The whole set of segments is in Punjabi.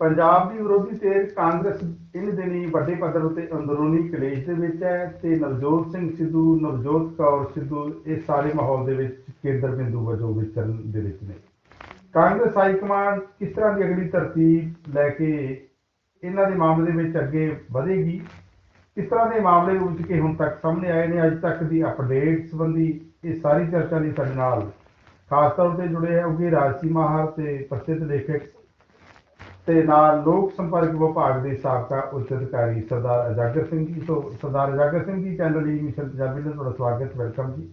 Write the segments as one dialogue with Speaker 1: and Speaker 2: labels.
Speaker 1: ਪੰਜਾਬ ਦੀ ਵਿਰੋਧੀ ਧਿਰ ਕਾਂਗਰਸ ਇਨ ਦਿਨੀ ਵੱਡੇ ਪੱਧਰ ਉੱਤੇ ਅੰਦਰੂਨੀ ਕਲੇਸ਼ ਦੇ ਵਿੱਚ ਹੈ ਤੇ ਨਵਜੋਤ ਸਿੰਘ ਸਿੱਧੂ, ਨਵਜੋਤ ਕੌਰ ਸਿੱਧੂ ਇਹ ਸਾਰੇ ਮਾਹੌਲ ਦੇ ਵਿੱਚ ਕੇਂਦਰ ਬਿੰਦੂ ਵਜੋਂ ਵਿਚਰਨ ਦੇ ਵਿੱਚ ਨੇ। ਕਾਂਗਰਸ ਹਾਈ ਕਮਾਂਡ ਕਿਸ ਤਰ੍ਹਾਂ ਦੀ ਅਗਲੀ ਤਰਤੀਬ ਲੈ ਕੇ ਇਹਨਾਂ ਦੇ ਮਾਮਲੇ ਵਿੱਚ ਅੱਗੇ ਵਧੇਗੀ? ਇਸ ਤਰ੍ਹਾਂ ਦੇ ਮਾਮਲੇ ਉੱਚ ਕੇ ਹੁਣ ਤੱਕ ਸਾਹਮਣੇ ਆਏ ਨੇ? ਅੱਜ ਤੱਕ ਦੀ ਅਪਡੇਟ ਸੰਬੰਧੀ ਇਹ ਸਾਰੀ ਚਰਚਾ ਲਈ ਸਾਡੇ ਨਾਲ ਖਾਸ ਤੌਰ ਤੇ ਜੁੜੇ ਹੋਗੇ ਰਾਜਸੀ ਮਾਹਰ ਤੇ ਪ੍ਰਸਿੱਧ ਲੇਖਕ ਤੇ ਨਾਲ ਲੋਕ ਸੰਪਰਕ ਵਿਭਾਗ ਦੇ ਸਾਬਕਾ ਉੱਚ ਅਧਿਕਾਰੀ ਸਰਦਾਰ ਅਜਾਗਰ ਸਿੰਘ ਜੀ। ਤੋਂ ਸਰਦਾਰ ਅਜਾਗਰ ਸਿੰਘ ਜੀ ਚੈਨਲ ਹੀ ਮਿਸ਼ਨ ਪੰਜਾਬੀ ਦਾ ਤੁਹਾਡਾ ਸਵਾਗਤ ਵੈਲਕਮ ਜੀ।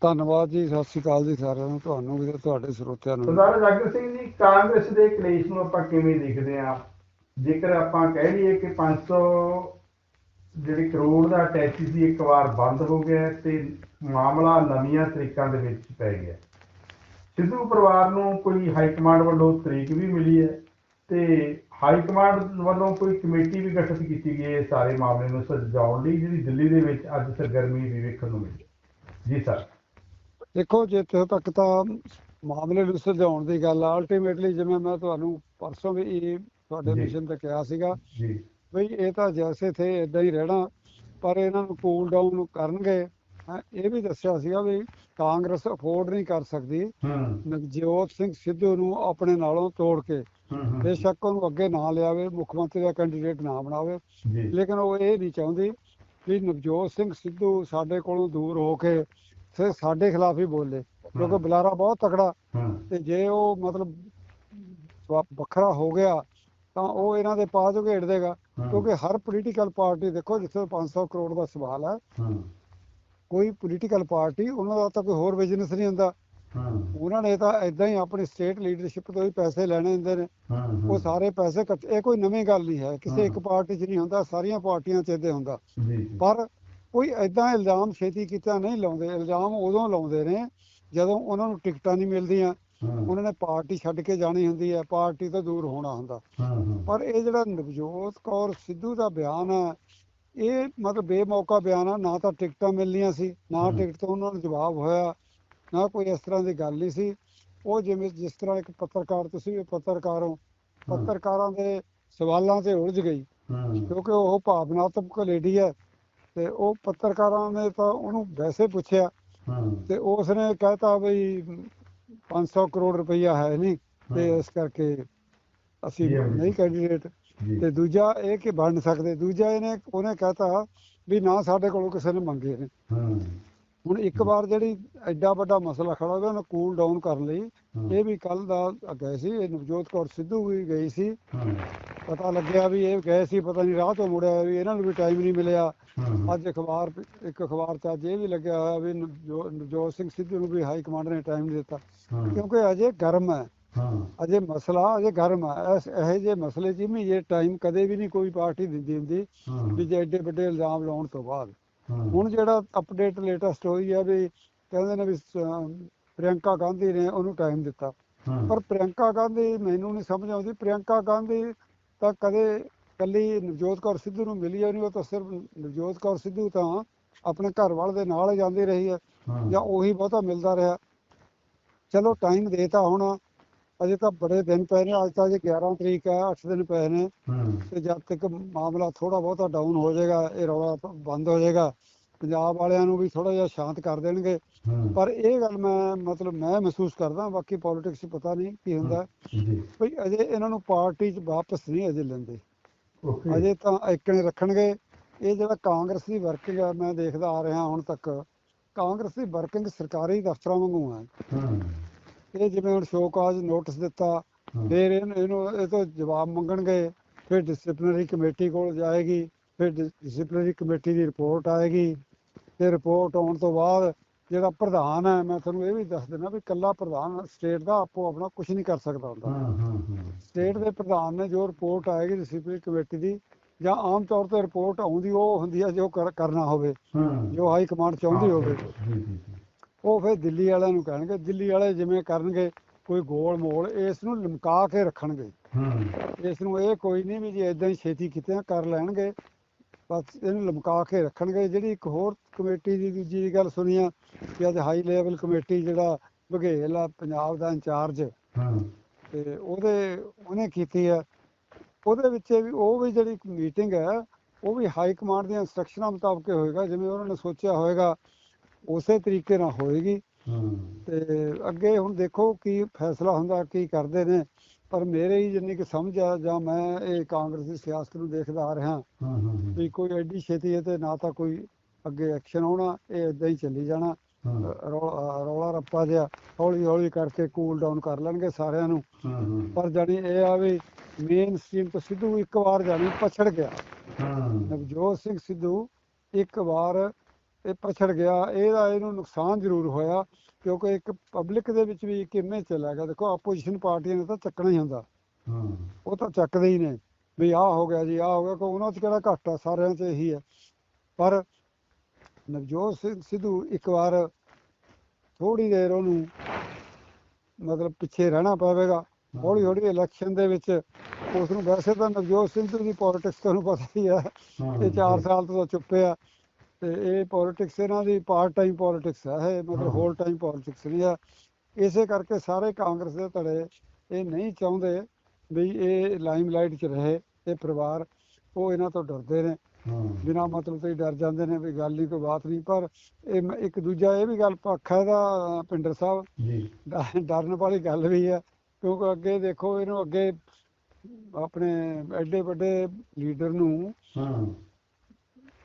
Speaker 2: ਧੰਨਵਾਦ ਜੀ ਸਤਿ ਸ਼੍ਰੀ ਅਕਾਲ ਜੀ ਸਾਰਿਆਂ ਨੂੰ ਤੁਹਾਨੂੰ ਵੀ ਤੇ ਤੁਹਾਡੇ ਸਰੋਤਿਆਂ ਨੂੰ।
Speaker 1: ਸਰਦਾਰ ਅਜਾਗਰ ਸਿੰਘ ਜੀ ਕਾਂਗਰਸ ਦੇ ਕਲੇਸ਼ ਨੂੰ ਆਪਾਂ ਕਿਵੇਂ ਦੇਖਦੇ ਹਾਂ? ਜੇਕਰ ਆਪਾਂ ਕਹਿ ਲਈਏ ਕਿ 500 ਜਿਹੜੀ ਕਰੋੜ ਦਾ ਟੈਕਸ ਸੀ ਇੱਕ ਵਾਰ ਬੰਦ ਹੋ ਗਿਆ ਤੇ ਮਾਮਲਾ ਨਵੀਆਂ ਤਰੀਕਾਂ ਦੇ ਵਿੱਚ ਪੈ ਗਿਆ ਸਿੱਧੂ ਪਰਿਵਾਰ ਨੂੰ ਕੋਈ ਹਾਈ ਕਮਾਂਡ ਵੱਲੋਂ ਤਰੀਕ ਵੀ ਮਿਲੀ ਹੈ। ਤੇ ਹਾਈ ਕਮਾਂਡ ਵੱਲੋਂ ਕੋਈ ਕਮੇਟੀ ਵੀ ਗਠਿਤ ਕੀਤੀ ਗਈ ਹੈ ਸਾਰੇ ਮਾਮਲੇ ਨੂੰ ਸੁਲਝਾਉਣ ਲਈ ਜਿਹੜੀ ਦਿੱਲੀ ਦੇ ਵਿੱਚ ਅੱਜ ਸਰਗਰਮੀ ਵੀ ਵੇਖਣ ਨੂੰ ਮਿਲੀ ਜੀ ਸਰ।
Speaker 2: ਦੇਖੋ ਜਿੱਥੇ ਤੱਕ ਤਾਂ ਮਾਮਲੇ ਨੂੰ ਸੁਲਝਾਉਣ ਦੀ ਗੱਲ ਆ ਅਲਟੀਮੇਟਲੀ ਜਿਵੇਂ ਮੈਂ ਤੁਹਾਨੂੰ ਪਰਸੋਂ ਵੀ ਇਹ ਤੁਹਾਡੇ। ਮਿਸ਼ਨ ਤੇ ਕਿਹਾ ਸੀਗਾ
Speaker 1: ਜੀ।
Speaker 2: ਬਈ ਇਹ ਤਾਂ ਜੈਸੇ ਥੇ ਇਦਾਂ ਹੀ ਰਹਿਣਾ ਪਰ ਇਹਨਾਂ ਨੂੰ ਕੂਲ ਡਾਊਨ ਕਰਨਗੇ ਇਹ ਵੀ ਦੱਸਿਆ ਸੀਗਾ ਵੀ ਕਾਂਗਰਸ ਅਫੋਰਡ ਨਹੀਂ ਕਰ ਸਕਦੀ। ਨਵਜੋਤ ਸਿੰਘ ਸਿੱਧੂ ਨੂੰ ਆਪਣੇ ਨਾਲੋਂ ਤੋੜ ਕੇ ਬੇਸ਼ੱਕ ਉਹਨੂੰ ਅੱਗੇ ਨਾ ਲਿਆਵੇ ਮੁੱਖ ਮੰਤਰੀ ਦਾ ਕੈਂਡੀਡੇਟ ਨਾ ਬਣਾਵੇ। ਲੇਕਿਨ ਉਹ ਇਹ ਨਹੀਂ ਚਾਹੁੰਦੀ ਵੀ ਨਵਜੋਤ ਸਿੰਘ ਸਿੱਧੂ ਸਾਡੇ ਕੋਲੋਂ ਦੂਰ ਹੋ ਕੇ ਸਿਰਫ ਸਾਡੇ ਖਿਲਾਫ ਹੀ ਬੋਲੇ। ਕਿਉਂਕਿ। ਬੁਲਾਰਾ ਬਹੁਤ ਤਕੜਾ। ਤੇ ਜੇ ਉਹ ਮਤਲਬ ਵੱਖਰਾ ਹੋ ਗਿਆ ਤਾਂ ਉਹ ਇਹਨਾਂ ਦੇ ਪਾ ਜੋ ਘੇੜ ਦੇਗਾ। ਕਿਉਂਕਿ ਹਰ ਪੋਲੀਟੀਕਲ ਪਾਰਟੀ ਦੇਖੋ ਜਿੱਥੇ 500 ਕਰੋੜ ਦਾ ਸਵਾਲ ਹੈ ਕੋਈ ਪੋਲੀਟੀਕਲ ਪਾਰਟੀ ਉਹਨਾਂ ਦਾ ਤਾਂ ਕੋਈ ਹੋਰ ਬਿਜ਼ਨਸ ਨਹੀਂ ਹੁੰਦਾ। ਉਹਨਾਂ ਨੇ ਤਾਂ ਇਦਾਂ ਹੀ ਆਪਣੀ ਸਟੇਟ ਲੀਡਰਸ਼ਿਪ ਤੋਂ ਹੀ ਪੈਸੇ ਲੈਣੇ ਹੁੰਦੇ ਨੇ। ਉਹ ਸਾਰੇ ਪੈਸੇ ਇਹ ਕੋਈ ਨਵੀਂ ਗੱਲ ਨਹੀਂ ਹੈ। ਕਿਸੇ ਇੱਕ। ਪਾਰਟੀ 'ਚ ਨਹੀਂ ਹੁੰਦਾ ਸਾਰੀਆਂ ਪਾਰਟੀਆਂ 'ਚ ਏਦਾਂ ਹੁੰਦਾ। ਪਰ ਕੋਈ ਐਦਾਂ ਇਲਜ਼ਾਮ ਛੇਤੀ ਕੀਤਾ ਨਹੀਂ ਲਾਉਂਦੇ। ਇਲਜ਼ਾਮ ਉਦੋਂ ਲਾਉਂਦੇ ਨੇ ਜਦੋਂ ਉਹਨਾਂ ਨੂੰ ਟਿਕਟਾਂ ਨਹੀਂ ਮਿਲਦੀਆਂ। ਉਹਨਾਂ ਨੇ ਪਾਰਟੀ ਛੱਡ ਕੇ ਜਾਣੀ ਹੁੰਦੀ ਹੈ। ਪਾਰਟੀ ਤੋਂ ਦੂਰ ਹੋਣਾ ਹੁੰਦਾ। ਪਰ ਇਹ ਜਿਹੜਾ ਨਵਜੋਤ ਕੌਰ ਸਿੱਧੂ ਦਾ ਬਿਆਨ ਹੈ ਇਹ ਮਤਲਬ ਬੇਮੌਕਾ ਬਿਆਨ ਆ। ਨਾ ਤਾਂ ਟਿਕਟਾਂ ਮਿਲਣੀਆਂ ਸੀ ਨਾ। ਟਿਕਟ ਤੋਂ ਉਹਨਾਂ ਨੂੰ ਜਵਾਬ ਹੋਇਆ। ਨਾ ਕੋਈ ਇਸ ਤਰ੍ਹਾਂ ਦੀ ਗੱਲ ਨਹੀਂ ਸੀ। ਉਹ ਜਿਵੇਂ ਜਿਸ ਤਰ੍ਹਾਂ ਇੱਕ ਪੱਤਰਕਾਰ ਤੁਸੀਂ ਵੀ ਪੱਤਰਕਾਰ ਹੋ ਪੱਤਰਕਾਰਾਂ ਦੇ ਸਵਾਲਾਂ ਤੇ ਉਲਝ ਗਈ। ਕਿਉਂਕਿ ਉਹ ਭਾਵਨਾਤਮਕ ਲੇਡੀ ਹੈ ਤੇ ਉਹ ਪੱਤਰਕਾਰਾਂ ਨੇ ਤਾਂ ਉਹਨੂੰ ਵੈਸੇ ਪੁੱਛਿਆ ਤੇ ਉਸਨੇ ਕਹਿਤਾ ਵੀ 500 ਕਰੋੜ ਰੁਪਈਆ ਹੈ ਨਹੀਂ ਤੇ। ਇਸ ਕਰਕੇ ਅਸੀਂ। ਨਹੀਂ ਕੈਂਡੀਡੇਟ ਤੇ ਦੂਜਾ ਇਹ ਕਿ ਬਣ ਸਕਦੇ ਦੂਜਾ ਇਹਨੇ ਉਹਨੇ ਕਹਿਤਾ ਵੀ ਨਾ ਸਾਡੇ ਕੋਲੋਂ ਕਿਸੇ ਨੇ ਮੰਗੇ ਨੇ। ਹੁਣ ਇੱਕ ਵਾਰ ਜਿਹੜੀ ਐਡਾ ਵੱਡਾ ਮਸਲਾ ਖੜਾ ਹੋ ਗਿਆ ਉਹਨੂੰ ਕੂਲ ਡਾਊਨ ਕਰਨ ਲਈ। ਇਹ ਵੀ ਕੱਲ ਦਾ ਗਏ ਸੀ ਇਹ ਨਵਜੋਤ ਕੌਰ ਸਿੱਧੂ ਵੀ ਗਈ ਸੀ। ਪਤਾ ਲੱਗਿਆ ਵੀ ਇਹ ਗਏ ਸੀ ਪਤਾ ਨਹੀਂ ਰਾਹ ਤੋਂ ਮੁੜਿਆ ਵੀ ਇਹਨਾਂ ਨੂੰ ਵੀ ਟਾਈਮ ਨਹੀਂ ਮਿਲਿਆ। ਅੱਜ ਅਖਬਾਰ ਇੱਕ ਅਖਬਾਰ 'ਚ ਅੱਜ ਇਹ ਵੀ ਲੱਗਿਆ ਹੋਇਆ ਵੀ ਨਵਜੋ- ਨਵਜੋਤ ਸਿੰਘ ਸਿੱਧੂ ਨੂੰ ਵੀ ਹਾਈ ਕਮਾਂਡ ਨੇ ਟਾਈਮ ਦਿੱਤਾ।
Speaker 1: ਹਾਂ।
Speaker 2: ਕਿਉਂਕਿ ਅਜੇ ਗਰਮ ਹੈ। ਅਜੇ ਮਸਲਾ ਅਜੇ ਗਰਮ ਹੈ। ਇਹੋ ਜਿਹੇ ਮਸਲੇ 'ਚ ਵੀ ਇਹ ਟਾਈਮ ਕਦੇ ਵੀ ਨਹੀਂ ਕੋਈ ਪਾਰਟੀ ਦਿੰਦੀ ਹੁੰਦੀ ਵੀ ਜੇ ਐਡੇ ਵੱਡੇ ਇਲਜ਼ਾਮ ਲਾਉਣ ਤੋਂ ਬਾਅਦ। ਹੁਣ ਜਿਹੜਾ ਅਪਡੇਟ ਲੇਟੈਸਟ ਹੋਈ ਆ ਵੀ ਕਹਿੰਦੇ ਨੇ ਵੀ ਪ੍ਰਿਯੰਕਾ ਗਾਂਧੀ ਨੇ ਉਹਨੂੰ ਟਾਈਮ ਦਿੱਤਾ। ਪਰ ਪ੍ਰਿਯੰਕਾ ਗਾਂਧੀ ਮੈਨੂੰ ਨਹੀਂ ਸਮਝ ਆਉਂਦੀ। ਪ੍ਰਿਯੰਕਾ ਗਾਂਧੀ ਤਾਂ ਕਦੇ ਕੱਲੀ ਨਵਜੋਤ ਕੌਰ ਸਿੱਧੂ ਨੂੰ ਮਿਲੀ ਨਹੀਂ ਉਹ ਤਾਂ ਸਿਰਫ ਨਵਜੋਤ ਕੌਰ ਸਿੱਧੂ ਤਾਂ ਆਪਣੇ ਘਰ ਵਾਲੇ ਦੇ ਨਾਲ ਜਾਂਦੀ ਰਹੀ ਹੈ।
Speaker 1: ਹਾਂ।
Speaker 2: ਜਾਂ ਉਹੀ ਬਹੁਤਾ ਮਿਲਦਾ ਰਿਹਾ। ਚਲੋ ਟਾਈਮ ਦੇਤਾ ਹੁਣ। ਅਜੇ ਤਾਂ ਬੜੇ ਦਿਨ ਪਏ ਨੇ ਅੱਜ ਤਾਂ ਜੇ 11 ਤਰੀਕ ਹੈ 8 ਦਿਨ ਪਏ ਨੇ। ਤੇ ਜਦ ਤੱਕ ਮਾਮਲਾ ਥੋੜਾ ਬਹੁਤਾ ਡਾਊਨ ਹੋ ਜਾਏਗਾ ਇਹ ਰੌਲਾ ਬੰਦ ਹੋ ਜਾਏਗਾ ਪੰਜਾਬ ਵਾਲਿਆਂ ਨੂੰ ਵੀ ਥੋੜਾ ਜਿਹਾ ਸ਼ਾਂਤ ਕਰ ਦੇਣਗੇ। ਪਰ ਇਹ ਗੱਲ ਮੈਂ ਮਤਲਬ ਮੈਂ ਮਹਿਸੂਸ ਕਰਦਾ ਬਾਕੀ ਪੋਲਿਟਿਕਸ ਪਤਾ ਨਹੀਂ ਕੀ ਹੁੰਦਾ।
Speaker 1: ਜੀ।
Speaker 2: ਭਈ ਅਜੇ ਇਹਨਾਂ ਨੂੰ ਪਾਰਟੀ 'ਚ ਵਾਪਸ ਨਹੀਂ ਅਜੇ ਲੈਂਦੇ। ਅਜੇ ਤਾਂ ਇਕਣੇ ਰੱਖਣਗੇ। ਇਹ ਜਿਹੜਾ ਕਾਂਗਰਸ ਦੀ ਵਰਕਿੰਗ ਆ ਮੈਂ ਦੇਖਦਾ ਆ ਰਿਹਾ ਹੁਣ ਤੱਕ। ਕਾਂਗਰਸ ਦੀ ਵਰਕਿੰਗ ਸਰਕਾਰੀ ਦਫ਼ਤਰਾਂ ਵਾਂਗੂ ਹਾਂ। ਇਹ ਜਿਵੇਂ ਹੁਣ ਸ਼ੋਕਾਜ ਨੋਟਿਸ ਦਿੱਤਾ ਫਿਰ ਇਹਨੂੰ ਇਹਨੂੰ ਇਹ ਤੋਂ ਜਵਾਬ ਮੰਗਣਗੇ ਫਿਰ ਡਿਸਪਲਿਨਰੀ ਕਮੇਟੀ ਕੋਲ ਜਾਏਗੀ ਫਿਰ ਡਿਸਪਲਿਨਰੀ ਕਮੇਟੀ ਦੀ ਰਿਪੋਰਟ ਆਏਗੀ ਤੇ ਰਿਪੋਰਟ ਆਉਣ ਤੋਂ ਬਾਅਦ ਜਿਹੜਾ ਪ੍ਰਧਾਨ ਹੈ ਮੈਂ ਤੁਹਾਨੂੰ ਇਹ ਵੀ ਦੱਸ ਦਿੰਦਾ ਵੀ ਕੱਲਾ ਪ੍ਰਧਾਨ ਸਟੇਟ ਦਾ ਆਪੋ ਆਪਣਾ ਕੁਝ ਨਹੀਂ ਕਰ ਸਕਦਾ ਹੁੰਦਾ।
Speaker 1: ਹਾਂ ਹਾਂ ਹਾਂ।
Speaker 2: ਸਟੇਟ ਦੇ ਪ੍ਰਧਾਨ ਨੇ ਜੋ ਰਿਪੋਰਟ ਆਏਗੀ ਡਿਸਪਲਿਨਰੀ ਕਮੇਟੀ ਦੀ ਜਾਂ ਆਮ ਤੌਰ ਤੇ ਰਿਪੋਰਟ ਆਉਂਦੀ ਉਹ ਹੁੰਦੀ ਹੈ ਜੋ ਕਰ- ਕਰਨਾ ਹੋਵੇ ਜੋ ਹਾਈ ਕਮਾਂਡ ਚਾਹੁੰਦੀ ਹੋਵੇ। ਉਹ ਫਿਰ ਦਿੱਲੀ ਵਾਲਿਆਂ ਨੂੰ ਕਹਿਣਗੇ ਦਿੱਲੀ ਵਾਲੇ ਜਿਵੇਂ ਕਰਨਗੇ ਕੋਈ ਗੋਲ ਮੋਲ ਇਸ ਨੂੰ ਲਮਕਾ ਕੇ ਰੱਖਣਗੇ।
Speaker 1: ਹਾਂ।
Speaker 2: ਇਸ ਨੂੰ ਇਹ ਕੋਈ ਨਹੀਂ ਵੀ ਜੇ ਇਦਾਂ ਹੀ ਛੇਤੀ ਕੀਤੇ ਕਰ ਲੈਣਗੇ ਬਸ ਇਹਨੂੰ ਲਮਕਾ ਕੇ ਰੱਖਣਗੇ। ਜਿਹੜੀ ਇੱਕ ਹੋਰ ਕਮੇਟੀ ਦੀ ਦੂਜੀ ਗੱਲ ਸੁਣੀ ਆ ਕਿ ਅੱਜ ਹਾਈ ਲੈਵਲ ਕਮੇਟੀ ਜਿਹੜਾ ਬਘੇਲ ਆ ਪੰਜਾਬ ਦਾ ਇੰਚਾਰਜ
Speaker 1: ਹਾਂ।
Speaker 2: ਤੇ ਉਹਦੇ ਉਹਨੇ ਕੀਤੀ ਹੈ ਉਹਦੇ ਵਿੱਚ ਵੀ ਉਹ ਵੀ ਜਿਹੜੀ ਮੀਟਿੰਗ ਹੈ ਉਹ ਵੀ ਹਾਈ ਕਮਾਂਡ ਦੀਆਂ ਇੰਸਟਰਕਸ਼ਨਾਂ ਮੁਤਾਬਕ ਹੋਏਗਾ ਜਿਵੇਂ ਉਹਨਾਂ ਨੇ ਸੋਚਿਆ ਹੋਏਗਾ ਉਸੇ ਤਰੀਕੇ ਨਾਲ ਹੋਏਗੀ। ਤੇ ਅੱਗੇ ਹੁਣ ਦੇਖੋ ਕੀ ਫੈਸਲਾ ਹੁੰਦਾ ਕੀ ਕਰਦੇ ਨੇ। ਪਰ ਮੇਰੇ ਹੀ ਜਿੰਨੀ ਕਿ ਸਮਝ ਆ ਜਾਂ ਮੈਂ ਇਹ ਕਾਂਗਰਸ ਸਿਆਸਤ ਨੂੰ ਦੇਖਦਾ ਆ ਰਿਹਾ ਵੀ ਕੋਈ ਐਡੀ ਛੇਤੀ ਇਹ ਤੇ ਨਾ ਤਾਂ ਕੋਈ ਅੱਗੇ ਐਕਸ਼ਨ ਆਉਣਾ ਇਹ ਇਦਾਂ ਹੀ ਚੱਲੀ ਜਾਣਾ। ਰੌਲਾ ਰੱਪਾ ਜਿਹਾ ਹੌਲੀ ਹੌਲੀ ਕਰਕੇ ਕੂਲ ਡਾਊਨ ਕਰ ਲੈਣਗੇ ਸਾਰਿਆਂ ਨੂੰ। ਪਰ ਜਾਣੀ ਇਹ ਆ ਵੀ ਮੇਨ ਸਟ੍ਰੀਮ ਤੋਂ ਸਿੱਧੂ ਇੱਕ ਵਾਰ ਜਾਣੀ ਪਛੜ ਗਿਆ।
Speaker 1: ਹੂੰ।
Speaker 2: ਨਵਜੋਤ ਸਿੰਘ ਸਿੱਧੂ ਇੱਕ ਵਾਰ ਇਹ ਪਛੜ ਗਿਆ ਇਹਦਾ ਇਹਨੂੰ ਨੁਕਸਾਨ ਜ਼ਰੂਰ ਹੋਇਆ ਕਿਉਂਕਿ ਇੱਕ ਪਬਲਿਕ ਦੇ ਵਿੱਚ ਵੀ ਕਿਵੇਂ ਚਲਾ ਗਿਆ ਦੇਖੋ ਆਪੋਜੀਸ਼ਨ ਪਾਰਟੀਆਂ ਨੇ ਤਾਂ ਚੱਕਣਾ ਹੀ ਹੁੰਦਾ। ਉਹ ਤਾਂ ਚੱਕਦੇ ਹੀ ਨੇ ਵੀ ਆਹ ਹੋ ਗਿਆ ਜੀ ਆਹ ਹੋ ਗਿਆ ਕੋਈ ਉਹਨਾਂ 'ਚ ਕਿਹੜਾ ਘੱਟ ਸਾਰਿਆਂ 'ਚ ਇਹੀ ਹੈ। ਪਰ ਨਵਜੋਤ ਸਿੰਘ ਸਿੱਧੂ ਇੱਕ ਵਾਰ ਥੋੜੀ ਦੇਰ ਉਹਨੂੰ ਮਤਲਬ ਪਿੱਛੇ ਰਹਿਣਾ ਪਵੇਗਾ ਹੌਲੀ ਹੌਲੀ ਇਲੈਕਸ਼ਨ ਦੇ ਵਿੱਚ ਉਸ ਨੂੰ ਵੈਸੇ ਤਾਂ ਨਵਜੋਤ ਸਿੰਘ ਦੀ ਪੋਲਿਟਿਕਸ ਤੁਹਾਨੂੰ ਪਤਾ ਹੀ ਹੈ ਇਹ 4 ਸਾਲ ਤੋਂ ਚੁੱਪੇ ਆ ਤੇ ਇਹ ਪੋਲਿਟਿਕਸ ਇਹਨਾਂ ਦੀ ਪਾਰਟ ਟਾਈਮ ਪੋਲਿਟਿਕਸ ਹੈ ਇਹ ਮਤਲਬ
Speaker 1: ਹਾਂ।
Speaker 2: ਹੋਲ ਟਾਈਮ ਪੋਲਿਟਿਕਸ ਨਹੀਂ ਹੈ ਇਸੇ ਕਰਕੇ ਸਾਰੇ ਕਾਂਗਰਸ ਦੇ ਧੜੇ ਇਹ ਨਹੀਂ ਚਾਹੁੰਦੇ ਵੀ ਇਹ ਲਾਈਮਲਾਈਟ 'ਚ ਰਹੇ ਇਹ ਪਰਿਵਾਰ ਉਹ ਇਹਨਾਂ ਤੋਂ ਡਰਦੇ ਨੇ।
Speaker 1: ਹੂੰ।
Speaker 2: ਬਿਨਾਂ ਮਤਲਬ ਤੋਂ ਹੀ ਡਰ ਜਾਂਦੇ ਨੇ ਵੀ ਗੱਲ ਨਹੀਂ ਕੋਈ ਬਾਤ ਨਹੀਂ ਪਰ ਇਹ ਇੱਕ ਦੂਜਾ ਇਹ ਵੀ ਗੱਲ ਪੱਖ ਹੈ ਦਾ ਪਿੰਡਰ ਸਾਹਿਬ।
Speaker 1: ਜੀ।
Speaker 2: ਡਰਨ ਵਾਲੀ ਗੱਲ ਵੀ ਹੈ ਕਿਉਂਕਿ ਅੱਗੇ ਦੇਖੋ ਇਹਨੂੰ ਅੱਗੇ ਆਪਣੇ ਐਡੇ ਵੱਡੇ ਲੀਡਰ ਨੂੰ
Speaker 1: ਹੂੰ।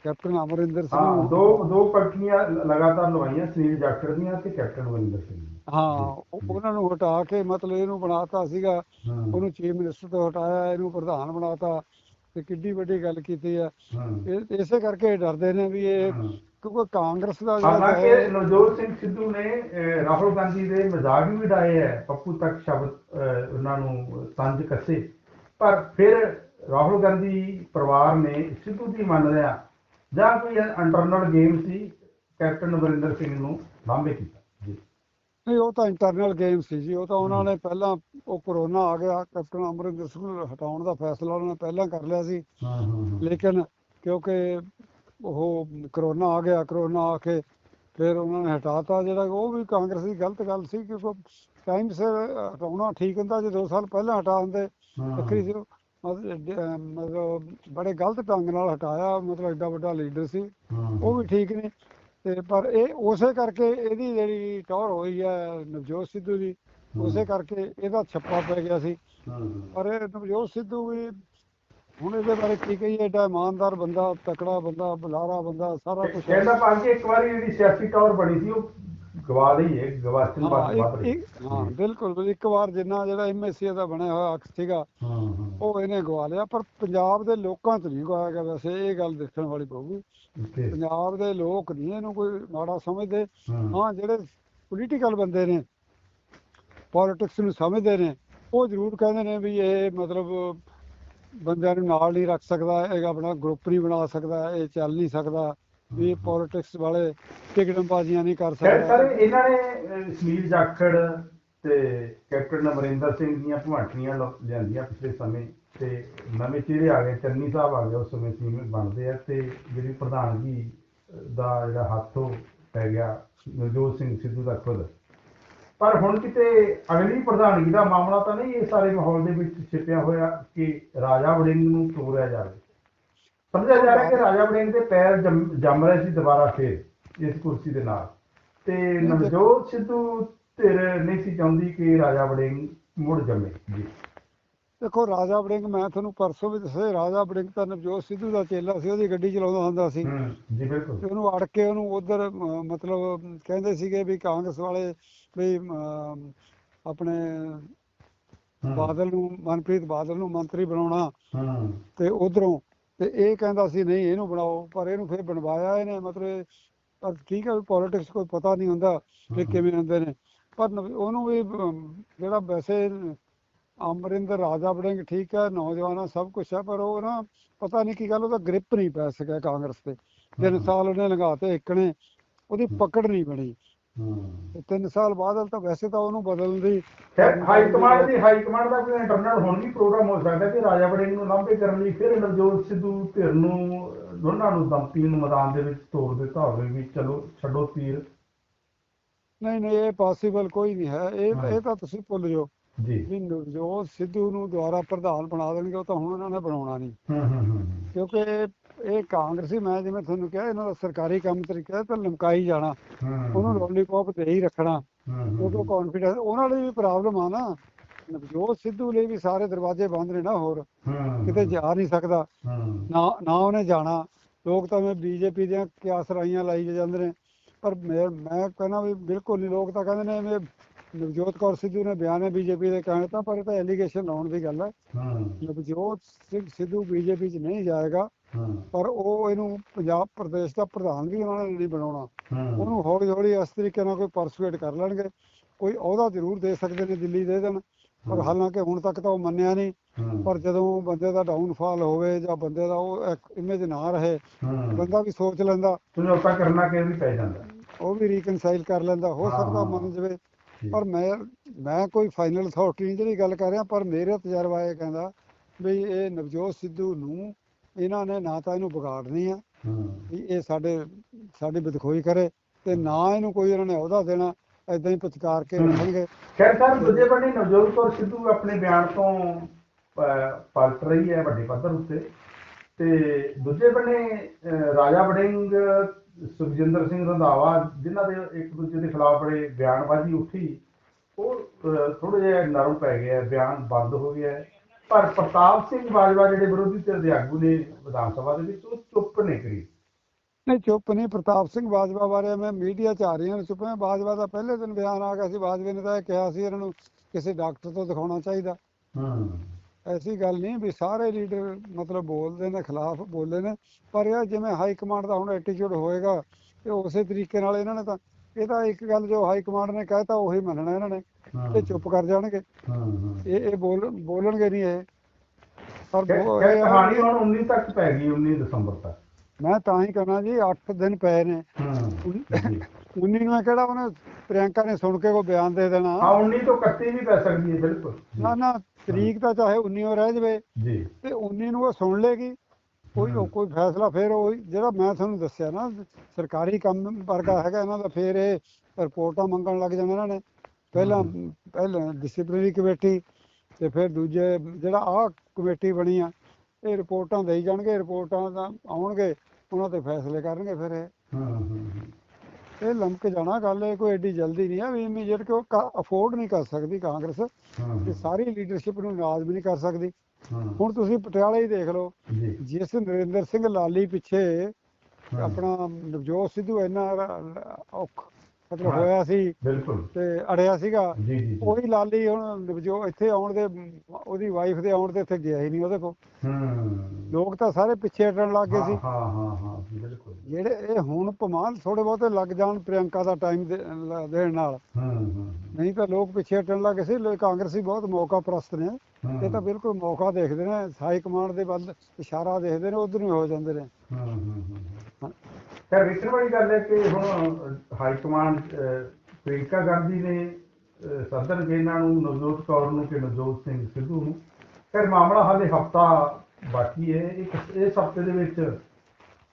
Speaker 2: ਕੈਪਟਨ ਅਮਰਿੰਦਰ ਸਿੰਘ
Speaker 1: ਹਾਂ ਦੋ ਦੋ ਲ- ਲਗਾਤਾਰ ਲਵਾਈਆਂ ਸੁਨੀਲ ਜਾਖੜ ਦੀਆਂ ਤੇ ਕੈਪਟਨ ਅਮਰਿੰਦਰ ਸਿੰਘ।
Speaker 2: ਹਾਂ ਉਹ- ਉਹਨਾਂ ਨੂੰ ਹਟਾ ਕੇ ਮਤਲਬ ਇਹਨੂੰ ਬਣਾਤਾ ਸੀਗਾ। ਉਹਨੂੰ ਚੀਫ ਮਿਨਿਸਟਰ ਤੋਂ ਹਟਾਇਆ ਇਹਨੂੰ ਪ੍ਰਧਾਨ ਬਣਾਤਾ ਤੇ ਕਿੱਡੀ ਵੱਡੀ ਗੱਲ ਕੀਤੀ ਆ। ਇਸੇ ਕਰਕੇ ਡਰਦੇ ਨੇ ਵੀ ਇਹ। ਕਿਉਂਕਿ ਕਾਂਗਰਸ ਦਾ ਜਿਹੜਾ
Speaker 1: ਹਾਲਾਂਕਿ ਨਵਜੋਤ ਸਿੰਘ ਸਿੱਧੂ ਨੇ ਰਾਹੁਲ ਗਾਂਧੀ ਦੇ ਮਜ਼ਾਕ ਵੀ ਉਡਾਏ ਹੈ ਪੱਪੂ ਤੱਕ ਸ਼ਬਦ ਉਹਨਾਂ ਨੂੰ ਤੰਜ ਕੱਸੇ। ਪਰ ਫਿਰ ਰਾਹੁਲ ਗਾਂਧੀ ਪਰਿਵਾਰ ਨੇ ਸਿੱਧੂ ਦੀ ਮੰਨ ਲਿਆ ਜਾਂ ਕੋਈ ਇੰਟਰਨਲ ਗੇਮ ਸੀ ਕੈਪਟਨ ਅਮਰਿੰਦਰ ਸਿੰਘ ਨੂੰ ਲਾਂਭੇ ਕੀਤਾ ਜੀ।
Speaker 2: ਨਹੀਂ ਉਹ ਤਾਂ ਇੰਟਰਨਲ ਗੇਮ ਸੀ ਜੀ ਉਹ ਤਾਂ ਉਹਨਾਂ ਨੇ ਪਹਿਲਾਂ ਉਹ ਕਰੋਨਾ ਆ ਗਿਆ ਕੈਪਟਨ ਅਮਰਿੰਦਰ ਸਿੰਘ ਨੂੰ ਹਟਾਉਣ ਦਾ ਫੈਸਲਾ ਉਹਨਾਂ ਨੇ ਪਹਿਲਾਂ ਕਰ ਲਿਆ ਸੀ।
Speaker 1: ਹਾਂ ਹਾਂ
Speaker 2: ਲੇਕਿਨ ਕਿਉਂਕਿ ਉਹ ਕਰੋਨਾ ਆ ਗਿਆ ਕਰੋਨਾ ਆ ਕੇ ਫਿਰ ਉਹਨਾਂ ਨੇ ਹਟਾਤਾ ਜਿਹੜਾ ਉਹ ਵੀ ਕਾਂਗਰਸ ਦੀ ਗਲਤ ਗੱਲ ਸੀ ਕਿਉਂਕਿ ਟਾਈਮ ਸਿਰ ਹਟਾਉਣਾ ਠੀਕ ਹੁੰਦਾ ਜੇ 2 ਸਾਲ ਪਹਿਲਾਂ ਹਟਾ ਦਿੰਦੇ ਵੱਖਰੀ ਮਤਲਬ ਬੜੇ ਗਲਤ ਢੰਗ ਨਾਲ ਹਟਾਇਆ ਮਤਲਬ ਐਡਾ ਵੱਡਾ ਲੀਡਰ ਸੀ। ਉਹ ਵੀ ਠੀਕ ਨੇ। ਤੇ ਪਰ ਇਹ ਉਸੇ ਕਰਕੇ ਇਹਦੀ ਜਿਹੜੀ ਟੌਰ ਹੋਈ ਹੈ ਨਵਜੋਤ ਸਿੱਧੂ ਦੀ ਉਸੇ ਕਰਕੇ ਇਹਦਾ ਛੱਪਾ ਪੈ ਗਿਆ ਸੀ। ਪਰ ਇਹ ਨਵਜੋਤ ਸਿੱਧੂ ਵੀ ਹੁਣ ਇਹਦੇ ਬਾਰੇ ਕੀ ਕਹੀਏ ਏਡਾ ਇਮਾਨਦਾਰ ਬੰਦਾ ਤਕੜਾ ਬੰਦਾ ਬੁਲਾਰਾ ਬੰਦਾ ਸਾਰਾ ਕੁਝ
Speaker 1: ਕਹਿੰਦਾ ਭਾਜੀ ਇੱਕ ਵਾਰੀ ਜਿਹੜੀ ਸਿਆਸੀ ਤੌਰ ਬਣੀ ਸੀ ਉਹ ਗਵਾ ਲਈ ਹੈ ਬਾਅਦ
Speaker 2: ਇੱਕ-
Speaker 1: ਵਾਪਰੀ
Speaker 2: ਹਾਂ ਬਿਲਕੁਲ ਬਿਲਕੁਲ। ਇੱਕ ਵਾਰ ਜਿੰਨਾ ਜਿਹੜਾ ਐਮਐਸਸੀ ਦਾ ਬਣਿਆ ਹੋਇਆ ਅਕਸ ਸੀਗਾ ਉਹ ਇਹਨੇ ਗਵਾ ਲਿਆ ਪਰ ਪੰਜਾਬ ਦੇ ਲੋਕਾਂ 'ਚ ਨਹੀਂ ਗਵਾਇਆ ਗਿਆ ਵੈਸੇ ਇਹ ਗੱਲ ਦੇਖਣ ਵਾਲੀ ਪਊਗੀ. ਪੰਜਾਬ ਦੇ ਲੋਕ ਨਹੀਂ ਇਹਨੂੰ ਕੋਈ ਮਾੜਾ ਸਮਝਦੇ।
Speaker 1: ਹਾਂ।
Speaker 2: ਜਿਹੜੇ ਪੋਲੀਟੀਕਲ ਬੰਦੇ ਨੇ ਪੋਲਿਟਿਕਸ ਨੂੰ ਸਮਝਦੇ ਨੇ ਉਹ ਜ਼ਰੂਰ ਕਹਿੰਦੇ ਨੇ ਵੀ ਇਹ ਮਤਲਬ ਬੰਦਿਆਂ ਨੂੰ ਨਾਲ ਨਹੀਂ ਰੱਖ ਸਕਦਾ ਇਹ ਆਪਣਾ ਗਰੁੱਪ ਨਹੀਂ ਬਣਾ ਸਕਦਾ ਇਹ ਚੱਲ ਨਹੀਂ ਸਕਦਾ। ਵੀ ਪੋਲਿਟਿਕਸ ਵਾਲੇ ਟਿਕਟਬਾਜ਼ੀਆਂ ਨਹੀਂ ਕਰ ਸਕਦਾ।
Speaker 1: ਸਰ ਇਹਨਾਂ ਨੇ ਸੁਨੀਲ ਜਾਖੜ ਤੇ ਕੈਪਟਨ ਅਮਰਿੰਦਰ ਸਿੰਘ ਦੀਆਂ ਭਵਾਂਟੀਆਂ ਲਿਆਂਦੀਆਂ ਪਿਛਲੇ ਸਮੇਂ ਤੇ ਨਵੇਂ ਚਿਹਰੇ ਆ ਗਏ। ਚੰਨੀ ਸਾਹਿਬ ਆ ਗਏ ਉਸ ਸਮੇਂ ਸੀ ਬਣਦੇ ਆ ਤੇ ਜਿਹੜੀ ਪ੍ਰਧਾਨਗੀ ਦਾ ਜਿਹੜਾ ਹੱਥ ਉਹ ਪੈ ਗਿਆ ਨਵਜੋਤ ਸਿੰਘ ਸਿੱਧੂ ਦਾ ਖੁਦ। ਪਰ ਹੁਣ ਕਿਤੇ ਅਗਲੀ ਪ੍ਰਧਾਨਗੀ ਦਾ ਮਾਮਲਾ ਤਾਂ ਨਹੀਂ ਇਹ ਸਾਰੇ ਮਾਹੌਲ ਦੇ ਵਿੱਚ ਛਿਪਿਆ ਹੋਇਆ ਕਿ ਰਾਜਾ ਵੜਿੰਗ ਨੂੰ ਤੋੜਿਆ ਜਾਵੇ। ਸਮਝਿਆ ਜਾ ਰਿਹਾ ਕਿ ਰਾਜਾ ਵੜਿੰਗ ਦੇ ਪੈਰ ਜੰਮ ਰਹੇ ਸੀ ਦੁਬਾਰਾ ਫੇਰ ਇਸ ਕੁਰਸੀ ਦੇ ਨਾਲ। ਤੇ ਨਵਜੋਤ ਸਿੱਧੂ ਧਿਰ ਨਹੀਂ ਸੀ ਚਾਹੁੰਦੀ ਕਿ ਰਾਜਾ ਵੜਿੰਗ ਮੁੜ ਜੰਮੇ। ਜੀ।
Speaker 2: ਦੇਖੋ ਰਾਜਾ ਵੜਿੰਗ ਮੈਂ ਤੁਹਾਨੂੰ ਪਰਸੋਂ ਵੀ ਦੱਸਿਆ ਰਾਜਾ ਵੜਿੰਗ ਤਾਂ ਨਵਜੋਤ ਸਿੱਧੂ ਦਾ ਚੇਲਾ ਸੀ ਉਹਦੀ ਗੱਡੀ ਚਲਾਉਂਦਾ ਹੁੰਦਾ ਸੀ।
Speaker 1: ਜੀ
Speaker 2: ਤੇ
Speaker 1: ਬਿਲਕੁਲ
Speaker 2: ਉਹਨੂੰ ਅੜ ਕੇ ਉਹਨੂੰ ਉਧਰ ਮਤਲਬ ਕਹਿੰਦੇ ਸੀਗੇ ਵੀ ਕਾਂਗਰਸ ਵਾਲੇ ਵੀ ਆਪਣੇ ਬਾਦਲ ਨੂੰ ਮਨਪ੍ਰੀਤ ਬਾਦਲ ਨੂੰ ਮੰਤਰੀ ਬਣਾਉਣਾ ਤੇ ਉਧਰੋਂ ਤੇ ਇਹ ਕਹਿੰਦਾ ਸੀ ਨਹੀਂ ਇਹਨੂੰ ਬਣਾਓ। ਪਰ ਇਹਨੂੰ ਫਿਰ ਬਣਵਾਇਆ ਇਹਨੇ ਮਤਲਬ ਪਰ ਠੀਕ ਹੈ ਪੋਲਿਟਿਕਸ ਕੋਈ ਪਤਾ ਨਹੀਂ ਹੁੰਦਾ ਕਿ। ਕਿਵੇਂ ਹੁੰਦੇ ਨੇ। ਪਰ ਉਹਨੂੰ ਵੀ ਜਿਹੜਾ ਵੈਸੇ ਅਮਰਿੰਦਰ ਰਾਜਾ ਵੜਿੰਗ ਠੀਕ ਹੈ ਨੌਜਵਾਨਾਂ ਸਭ ਕੁਝ ਹੈ ਪਰ ਉਹ ਨਾ ਪਤਾ ਨਹੀਂ ਕੀ ਗੱਲ ਉਹਦਾ ਗ੍ਰਿਪ ਨਹੀਂ ਪੈ ਸਕਿਆ ਕਾਂਗਰਸ ਤੇ। ਤਿੰਨ। ਸਾਲ ਉਹਨੇ ਲੰਘਾਤੇ ਇੱਕਣੇ ਉਹਦੀ ਪਕੜ ਨਹੀਂ ਬਣੀ। ਤੇ ਤਿੰਨ ਸਾਲ ਬਾਦਲ ਤਾਂ ਵੈਸੇ ਤਾਂ ਉਹਨੂੰ ਬਦਲਣ ਦੀ
Speaker 1: ਹਾਈ ਕਮਾਂਡ ਦੀ ਹਾਈ ਕਮਾਂਡ ਦਾ ਕੋਈ ਇੰਟਰਨਲ ਹੁਣ ਵੀ ਪ੍ਰੋਗਰਾਮ ਹੋ ਸਕਦਾ ਕਿ ਰਾਜਾ ਵੜਿੰਗ ਨੂੰ ਲਾਂਭੇ ਕਰਨ ਲਈ ਫਿਰ ਨਵਜੋਤ ਸਿੱਧੂ ਧਿਰ ਨੂੰ ਦੋਨਾਂ ਨੂੰ ਦੰਪਤੀ ਨੂੰ ਮੈਦਾਨ ਦੇ ਵਿੱਚ ਤੋੜ ਦਿੱਤਾ ਹੋਵੇ ਵੀ ਚਲੋ ਛੱਡੋ ਤੀਰ।
Speaker 2: ਨਹੀਂ ਨਹੀਂ ਇਹ ਪੋਸੀਬਲ ਕੋਈ ਨਹੀਂ ਹੈ। ਇਹ। ਇਹ ਤਾਂ ਤੁਸੀਂ ਭੁੱਲ ਜਾਓ
Speaker 1: ਜੀ।
Speaker 2: ਵੀ ਨਵਜੋਤ ਸਿੱਧੂ ਨੂੰ ਦੁਆਰਾ ਪ੍ਰਧਾਨ ਬਣਾ ਦੇਣਗੇ ਉਹ ਤਾਂ ਹੁਣ ਉਹਨਾਂ ਨੇ ਬਣਾਉਣਾ ਨਹੀਂ।
Speaker 1: ਹੂੰ ਹੂੰ ਹੂੰ।
Speaker 2: ਕਿਉਂਕਿ ਇਹ- ਕਾਂਗਰਸੀ ਮੈਂ ਜਿਵੇਂ ਤੁਹਾਨੂੰ ਕਿਹਾ ਇਹਨਾਂ ਦਾ ਸਰਕਾਰੀ ਕੰਮ ਤਰੀਕਾ ਤਾਂ ਲਮਕਾਈ ਜਾਣਾ। ਉਹਨੂੰ ਲੋਲੀਪੌਪ ਤੇ ਹੀ ਰੱਖਣਾ। ਕਿਉਂਕਿ ਕੌਨਫੀਡੈਂਸ ਉਹਨਾਂ ਲਈ ਵੀ ਪ੍ਰੋਬਲਮ ਆ ਨਾ। ਨਵਜੋਤ ਸਿੱਧੂ ਲਈ ਵੀ ਸਾਰੇ ਦਰਵਾਜ਼ੇ ਬੰਦ ਨੇ ਨਾ ਹੋਰ। ਕਿਤੇ ਜਾ ਨਹੀਂ ਸਕਦਾ। ਨਾ ਨਾ ਉਹਨੇ ਜਾਣਾ। ਲੋਕ ਤਾਂ ਮੈਂ ਬੀਜੇਪੀ ਦੀਆਂ ਕਿਆਸ ਰਾਈਆਂ ਲਾਈ ਜਾਂਦੇ ਨੇ। ਪਰ ਮੈਂ ਮੈਂ ਕਹਿੰਦਾ ਵੀ ਬਿਲਕੁਲ ਨਹੀਂ ਲੋਕ ਤਾਂ ਕਹਿੰਦੇ ਨੇ ਨਵਜੋਤ ਕੌਰ ਸਿੱਧੂ ਨੇ ਬਿਆਨ ਹੈ ਬੀਜੇਪੀ ਦੇ ਕਹਿਣ ਤਾਂ ਪਰ ਇਹ ਤਾਂ ਐਲੀਗੇਸ਼ਨ ਲਾਉਣ ਦੀ ਗੱਲ ਹੈ। ਨਵਜੋਤ ਸਿੰਘ ਸਿੱਧੂ ਬੀਜੇਪੀ 'ਚ ਨਹੀਂ ਜਾਏਗਾ। ਪਰ ਉਹ ਇਹਨੂੰ ਪੰਜਾਬ ਪ੍ਰਦੇਸ਼ ਦਾ ਪ੍ਰਧਾਨ ਵੀ ਉਹਨਾਂ ਨੇ ਨਹੀਂ ਬਣਾਉਣਾ। ਉਹਨੂੰ ਹੌਲੀ ਹੌਲੀ ਇਸ ਤਰੀਕੇ ਨਾਲ ਕੋਈ ਪਰਸੂਏਟ ਕਰ ਲੈਣਗੇ। ਕੋਈ ਅਹੁਦਾ ਜ਼ਰੂਰ ਦੇ ਸਕਦੇ ਨੇ ਦਿੱਲੀ ਦੇ ਦੇਣ। ਪਰ। ਹਾਲਾਂਕਿ ਹੁਣ ਤੱਕ ਤਾਂ ਉਹ ਮੰਨਿਆ ਨਹੀਂ। ਪਰ ਜਦੋਂ ਬੰਦੇ ਦਾ ਡਾਊਨਫਾਲ ਹੋਵੇ ਜਾਂ ਬੰਦੇ ਦਾ ਉਹ ਇਮੇਜ ਨਾ ਰਹੇ ਬੰਦਾ ਵੀ ਸੋਚ ਲੈਂਦਾ।
Speaker 1: ਸਮਝੌਤਾ ਕਰਨਾ ਕਿ ਵੀ ਪੈ ਜਾਂਦਾ?
Speaker 2: ਉਹ ਵੀ ਰੀਕਨਸਾਈਲ ਕਰ ਲੈਂਦਾ। ਹੋ ਸਕਦਾ। ਮੰਨ ਜਵੇ। ਪਰ ਮੈਂ ਮੈਂ ਕੋਈ ਫਾਈਨਲ ਅਥਾਰਟੀ ਨਹੀਂ ਜਿਹੜੀ ਗੱਲ ਕਰ ਰਿਹਾ ਪਰ ਮੇਰਾ ਤਜਰਬਾ ਇਹ ਕਹਿੰਦਾ ਵੀ ਇਹ ਨਵਜੋਤ ਸਿੱਧੂ ਨੂੰ ਇਹਨਾਂ ਨੇ ਨਾ ਤਾਂ ਇਹਨੂੰ ਵਿਗਾੜਨੀ ਆ ਵੀ ਇਹ ਸਾਡੇ ਸਾਡੀ ਬਦਖੋਈ ਕਰੇ ਤੇ ਨਾ ਇਹਨੂੰ ਕੋਈ ਇਹਨਾਂ ਨੇ ਅਹੁਦਾ ਦੇਣਾ ਐਦਾਂ ਹੀ ਪਚਕਾਰ ਕੇ। ਰੱਖਣਗੇ
Speaker 1: ਖੈਰ ਸਾਹਿਬ ਦੂਜੇ ਬੰਨੇ ਨਵਜੋਤ ਕੌਰ ਸਿੱਧੂ ਆਪਣੇ ਬਿਆਨ ਤੋਂ ਪਲਟ ਰਹੀ ਹੈ ਵੱਡੇ ਪੱਧਰ ਉੱਤੇ ਤੇ ਦੂਜੇ ਬੰਨੇ ਰਾਜਾ ਵੜਿੰਗ ਸੁਖਜਿੰਦਰ ਸਿੰਘ ਰੰਧਾਵਾ ਜਿਨ੍ਹਾਂ ਦੇ ਇੱਕ ਦੂਜੇ ਦੇ ਖਿਲਾਫ ਬੜੇ ਬਿਆਨਬਾਜ਼ੀ ਉੱਠੀ ਉਹ ਥੋੜੇ ਜਿਹਾ ਨਰਮ ਪੈ ਗਿਆ ਬਿਆਨ ਬੰਦ ਹੋ ਗਿਆ ਹੈ। ਪਰ ਪ੍ਰਤਾਪ ਸਿੰਘ ਬਾਜਵਾ ਜਿਹੜੇ ਵਿਰੋਧੀ ਧਿਰ ਦੇ ਆਗੂ ਨੇ ਵਿਧਾਨ ਸਭਾ ਦੇ ਵਿੱਚ ਉਹ ਚੁੱਪ ਨਹੀਂ ਕਰੀ।
Speaker 2: ਨਹੀਂ ਚੁੱਪ ਨਹੀਂ। ਪ੍ਰਤਾਪ ਸਿੰਘ ਬਾਜਵਾ ਬਾਰੇ ਮੈਂ ਮੀਡੀਆ 'ਚ ਆ ਰਹੀਆਂ ਨੇ ਚੁੱਪ ਹੈ। ਬਾਜਵਾ ਦਾ ਪਹਿਲੇ ਦਿਨ ਬਿਆਨ ਆ ਗਿਆ ਸੀ। ਬਾਜਵੇ ਨੇ ਤਾਂ ਇਹ ਕਿਹਾ ਸੀ ਇਹਨਾਂ ਨੂੰ ਕਿਸੇ ਡਾਕਟਰ ਤੋਂ ਦਿਖਾਉਣਾ ਚਾਹੀਦਾ।
Speaker 1: ਹੂੰ।
Speaker 2: ਐਸੀ ਗੱਲ ਨਹੀਂ ਵੀ ਸਾਰੇ ਲੀਡਰ ਮਤਲਬ ਬੋਲਦੇ ਨੇ ਖਿਲਾਫ ਬੋਲੇ ਨੇ। ਪਰ ਇਹ ਜਿਵੇਂ ਹਾਈ ਕਮਾਂਡ ਦਾ ਹੁਣ ਐਟੀਟਿਊਡ ਹੋਏਗਾ ਤੇ ਉਸੇ ਤਰੀਕੇ ਨਾਲ ਇਹਨਾਂ ਨੇ ਤਾਂ ਇਹ ਤਾਂ ਇੱਕ ਗੱਲ ਜੋ ਹਾਈ ਕਮਾਂਡ ਨੇ ਕਹਿਤਾ ਉਹੀ ਮੰਨਣਾ ਇਹਨਾਂ ਨੇ ਤੇ ਚੁੱਪ ਕਰ ਜਾਣਗੇ।
Speaker 1: ਹੂੰ ਹੂੰ।
Speaker 2: ਇਹ ਇਹ ਬੋਲ ਬੋਲਣਗੇ ਨਹੀਂ ਇਹ। ਪਰ
Speaker 1: ਕਹਾਣੀ ਹੁਣ 19 ਤੱਕ ਪੈ ਗਈ 19 ਦਸੰਬਰ ਤੱਕ।
Speaker 2: ਮੈਂ ਤਾਂ ਹੀ ਕਹਿਣਾ ਜੀ 8 ਦਿਨ ਪਏ ਨੇ।
Speaker 1: ਹੂੰ ਜੀ
Speaker 2: 19 ਨੂੰ ਕਿਹੜਾ ਉਹਨੇ ਪ੍ਰਿਯੰਕਾ ਨੇ ਸੁਣ ਕੇ ਕੋਈ ਬਿਆਨ ਦੇ ਦੇਣਾ?
Speaker 1: ਹਾਂ 19 ਤੋਂ 31 ਵੀ ਪੈ ਸਕਦੀ ਹੈ ਬਿਲਕੁਲ।
Speaker 2: ਨਾ ਨਾ ਤਰੀਕ ਤਾਂ ਚਾਹੇ 19 ਹੋ ਰਹਿ ਜਵੇ।
Speaker 1: ਜੀ।
Speaker 2: ਤੇ 19 ਨੂੰ ਉਹ ਸੁਣ ਲੇਗੀ। ਕੋਈ। ਕੋਈ ਫੈਸਲਾ ਫਿਰ ਉਹ ਜਿਹੜਾ ਮੈਂ ਤੁਹਾਨੂੰ ਦੱਸਿਆ ਨਾ ਸਰਕਾਰੀ ਕੰਮ ਵਰਗਾ ਹੈਗਾ ਇਹਨਾਂ ਦਾ ਫਿਰ ਇਹ ਰਿਪੋਰਟਾਂ ਮੰਗਣ ਲੱਗ ਜਾਂਦੇ ਇਹਨਾਂ ਨੇ ਪਹਿਲਾਂ। ਪਹਿਲਾਂ ਡਿਸਪਲਿਨਰੀ ਕਮੇਟੀ ਤੇ ਫਿਰ ਦੂਜੇ ਜਿਹੜਾ ਆਹ ਕਮੇਟੀ ਬਣੀ ਆ ਇਹ ਰਿਪੋਰਟਾਂ ਦੇਈ ਜਾਣਗੇ ਰਿਪੋਰਟਾਂ ਦਾ ਆਉਣਗੇ ਉਹਨਾਂ ਤੇ ਫੈਸਲੇ ਕਰਨਗੇ ਫਿਰ ਇਹ
Speaker 1: ਹੂੰ।
Speaker 2: ਇਹ ਲੰਮਕ ਜਾਣਾ ਗੱਲ ਇਹ ਕੋਈ ਐਡੀ ਜਲਦੀ ਨਹੀਂ ਆ ਵੀ ਇਮੀਡੀਏਟ ਕਿ ਅਫੋਰਡ ਨਹੀਂ ਕਰ ਸਕਦੀ ਕਾਂਗਰਸ ਕਿ ਸਾਰੀ ਲੀਡਰਸ਼ਿਪ ਨੂੰ ਨਾਰਾਜ਼ ਵੀ ਨਹੀਂ ਕਰ ਸਕਦੀ ਹੁਣ ਤੁਸੀਂ ਪਟਿਆਲਾ ਹੀ ਦੇਖ ਲਓ
Speaker 1: ਜੀ।
Speaker 2: ਜਿਸ ਨਰਿੰਦਰ ਸਿੰਘ ਲਾਲੀ ਪਿੱਛੇ ਆਪਣਾ ਨਵਜੋਤ ਸਿੱਧੂ ਇੰਨਾ ਔਖ ਮਤਲਬ। ਹੋਇਆ ਸੀ ਤੇ ਅੜਿਆ ਸੀਗਾ
Speaker 1: ਜੀ ਜੀ ਜੀ।
Speaker 2: ਉਹੀ ਲਾਲੀ ਹੁਣ ਨਵਜੋ ਇੱਥੇ ਆਉਣ ਦੇ ਉਹਦੀ ਵਾਈਫ ਦੇ ਆਉਣ ਤੇ ਇੱਥੇ ਗਿਆ ਹੀ ਨਹੀਂ ਉਹਦੇ ਕੋਲ। ਲੋਕ ਤਾਂ ਸਾਰੇ ਪਿੱਛੇ ਹਟਣ ਲੱਗ ਗਏ ਸੀ।
Speaker 1: ਹਾਂ ਹਾਂ ਹਾਂ ਹਾਂ ਬਿਲਕੁਲ।
Speaker 2: ਜਿਹੜੇ ਇਹ ਹੁਣ ਭਮਾਨ ਥੋੜੇ ਬਹੁਤੇ ਲੱਗ ਜਾਣ ਪ੍ਰਿਯੰਕਾ ਦਾ ਟਾਈਮ ਦੇਣ ਨਾਲ। ਨਹੀਂ ਤਾਂ ਲੋਕ ਪਿੱਛੇ ਹਟਣ ਲੱਗ ਗਏ ਸੀ ਕਾਂਗਰਸੀ ਬਹੁਤ ਮੌਕਾ ਪ੍ਰਸਤ ਨੇ। ਇਹ ਤਾਂ ਬਿਲਕੁਲ ਮੌਕਾ ਦੇਖਦੇ ਨੇ ਹਾਈ ਕਮਾਂਡ ਦੇ ਵੱਲ ਇਸ਼ਾਰਾ ਦੇਖਦੇ ਨੇ ਉਧਰ ਹੀ ਹੋ ਜਾਂਦੇ ਨੇ।
Speaker 1: ਹੂੰ ਹੂੰ। ਤਾਂ ਵਾਲੀ ਗੱਲ ਹੈ ਕਿ ਹੁਣ ਹਾਈ ਕਮਾਂਡ ਅਹ, ਪ੍ਰਿਯੰਕਾ ਗਾਂਧੀ ਨੇ ਸੱਦਣਗੇ ਇਹਨਾਂ ਨੂੰ ਨਵਜੋਤ ਕੌਰ ਨੂੰ ਕਿ ਨਵਜੋਤ ਸਿੰਘ ਸਿੱਧੂ ਨੂੰ। ਫਿਰ ਮਾਮਲਾ ਹਾਲੇ ਹਫਤਾ ਬਾਕੀ ਹੈ। ਇੱਕ ਇਸ ਹਫ਼ਤੇ ਦੇ ਵਿੱਚ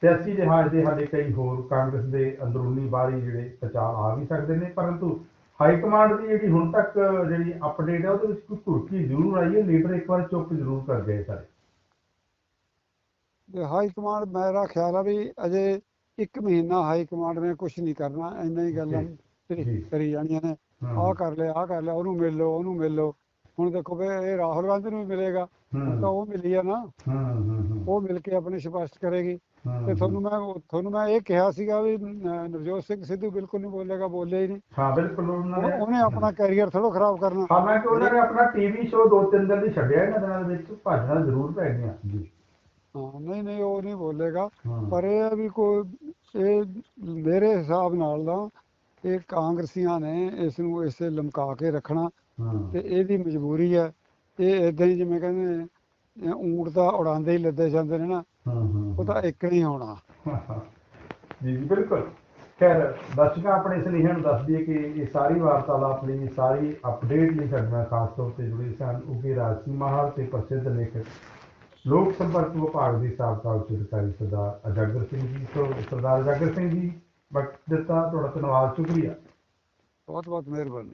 Speaker 1: ਸਿਆਸੀ ਲਿਹਾਜ਼ ਦੇ ਹਾਲੇ ਕਈ ਹੋਰ ਕਾਂਗਰਸ ਦੇ ਅੰਦਰੂਨੀ ਬਾਰੀ ਜਿਹੜੇ ਪ੍ਰਚਾਰ ਆ ਵੀ ਸਕਦੇ ਨੇ ਪਰੰਤੂ ਹਾਈ ਕਮਾਂਡ ਦੀ ਜਿਹੜੀ ਹੁਣ ਤੱਕ ਜਿਹੜੀ ਅਪਡੇਟ ਹੈ ਉਹਦੇ ਵਿੱਚ ਕੋਈ ਘੁਰਕੀ ਜ਼ਰੂਰ ਆਈ ਹੈ ਲੀਡਰ ਇੱਕ ਵਾਰ ਚੁੱਪ ਜ਼ਰੂਰ ਕਰ ਗਏ ਸਾਰੇ।
Speaker 2: ਤੇ ਹਾਈ ਕਮਾਂਡ ਮੇਰਾ ਖਿਆਲ ਆ ਵੀ ਅਜੇ ਇੱਕ ਮਹੀਨਾ ਹਾਈ ਕਮਾਂਡ ਨੇ ਕੁਝ ਨਹੀਂ ਕਰਨਾ ਇੰਨਾ ਹੀ ਗੱਲਾਂ ਕਰੀ- ਜਾਣੀਆਂ ਨੇ। ਆਹ ਕਰ ਲਿਆ ਆਹ ਕਰ ਲਿਆ ਉਹਨੂੰ ਮਿਲ ਲਓ ਉਹਨੂੰ ਮਿਲ ਲਓ। ਹੁਣ ਦੇਖੋ ਵੀ ਇਹ ਰਾਹੁਲ ਗਾਂਧੀ ਨੂੰ ਵੀ ਮਿਲੇਗਾ ਤਾਂ ਉਹ ਮਿਲੀ ਆ ਨਾ।
Speaker 1: ਹੂੰ ਹੂੰ ਹੂੰ।
Speaker 2: ਉਹ ਮਿਲ ਕੇ ਆਪਣੇ ਸਪਸ਼ਟ ਕਰੇਗੀ।
Speaker 1: ਹੂੰ,
Speaker 2: ਤੇ ਤੁਹਾਨੂੰ ਮੈਂ ਤੁਹਾਨੂੰ ਮੈਂ ਇਹ ਕਿਹਾ ਸੀਗਾ ਵੀ ਨਵਜੋਤ ਸਿੰਘ ਸਿੱਧੂ ਬਿਲਕੁਲ ਨਹੀਂ ਬੋਲੇਗਾ ਬੋਲਿਆ ਹੀ ਨਹੀਂ।
Speaker 1: ਹਾਂ ਬਿਲਕੁਲ ਉਹਨਾਂ
Speaker 2: ਉਹਨੇ ਆਪਣਾ ਕੈਰੀਅਰ ਥੋੜਾ ਖਰਾਬ ਕਰਨਾ।
Speaker 1: ਹਾਲਾਂਕਿ ਉਹਨਾਂ ਨੇ ਆਪਣਾ ਟੀਵੀ ਸ਼ੋਅ ਦੋ ਤਿੰਨ ਦਿਨ ਲਈ ਛੱਡਿਆ ਇਹਨਾਂ ਦਿਨਾਂ ਦੇ ਵਿੱਚ ਭਾਜਣਾ ਜ਼ਰੂਰ ਪੈ ਗਈਆਂ ਜੀ।
Speaker 2: ਹਾਂ ਨਹੀਂ ਨਹੀਂ ਉਹ ਨਹੀਂ ਬੋਲੇਗਾ।
Speaker 1: ਹਾਂ।
Speaker 2: ਪਰ ਇਹ ਆ ਵੀ ਕੋਈ ਇਹ ਮੇਰੇ ਹਿਸਾਬ ਨਾਲ ਤਾਂ ਇਹ ਕਾਂਗਰਸੀਆਂ ਨੇ ਇਸ ਨੂੰ ਇਸੇ ਲਮਕਾ ਕੇ ਰੱਖਣਾ।
Speaker 1: ਹਾਂ
Speaker 2: ਤੇ ਇਹਦੀ ਮਜਬੂਰੀ ਹੈ ਇਹ ਇਦਾਂ ਹੀ ਜਿਵੇਂ ਕਹਿੰਦੇ ਨੇ ਊਂਟ ਤਾਂ ਉਡਾਉਂਦੇ ਹੀ ਲੱਦੇ ਜਾਂਦੇ ਨੇ ਨਾ। ਉਹ ਤਾਂ ਇੱਕ ਨਹੀਂ ਹੋਣਾ।
Speaker 1: ਜੀ ਜੀ ਬਿਲਕੁਲ। ਖੈਰ ਦਰਸ਼ਕਾਂ ਆਪਣੇ ਸੁਨੇਹਿਆਂ ਨੂੰ ਦੱਸ ਦਈਏ ਕਿ ਇਹ ਸਾਰੀ ਵਾਰਤਾਲਾਪ ਲਈ ਸਾਰੀ ਅਪਡੇਟ ਲਈ ਸਾਡੇ ਖਾਸ ਤੌਰ ਤੇ ਜੁੜੇ ਸਨ ਉਗੇ ਰਾਜਸੀ ਮਹਾਲ ਤੇ ਪ੍ਰਸਿੱਧ ਲੇਖਕ ਲੋਕ ਸੰਪਰਕ ਵਿਭਾਗ ਦੇ ਸਾਬਕਾ ਉੱਚ ਅਧਿਕਾਰੀ ਸਰਦਾਰ ਅਜਾਗਰ ਸਿੰਘ ਜੀ ਤੋਂ ਸਰਦਾਰ ਅਜਾਗਰ ਸਿੰਘ ਜੀ ਵਕਤ ਦਿੱਤਾ ਤੁਹਾਡਾ ਧੰਨਵਾਦ ਸ਼ੁਕਰੀਆ।
Speaker 2: ਬਹੁਤ ਬਹੁਤ ਮਿਹਰਬਾਨੀ।